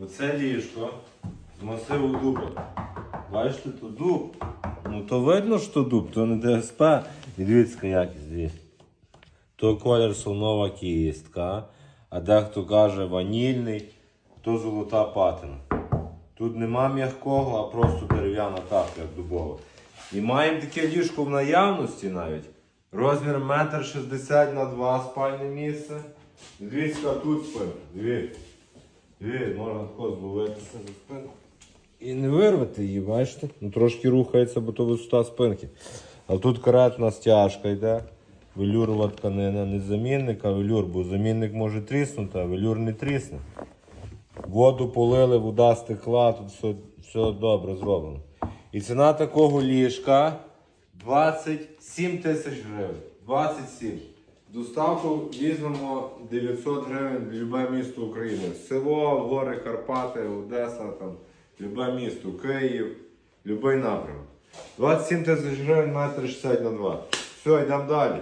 Оце ліжко з масиву дуба. Бачите, то дуб. Ну то видно, що дуб, то не ДСП. І дивіться, якість, дивіться. То колір солнова кістка, а дехто каже ванільний, то золота патина. Тут нема м'якого, а просто дерев'яна капля, як дубова. І маємо таке ліжко в наявності навіть. Розмір 1,60 на 2 спальне місце. Дивіться, тут спинка. Дивіться. Дивіться, можна тако зловитися за спинку. І не вирвати її, бачите? Ну трошки рухається, бо то висота спинки. А тут каретна стяжка йде. Велюрова тканина, не замінник, а велюр, бо замінник може тріснути, а велюр не трісне. Воду полили, вода стекла, тут все, все добре зроблено. І ціна такого ліжка 27 тисяч гривень. 27. Доставку візьмемо 900 гривень в любе місто України. Село, гори, Карпати, Одеса, там, любе місто, Київ, будь-який напрямок. 27 тисяч гривень, метр 60 на 2. Все, йдемо далі.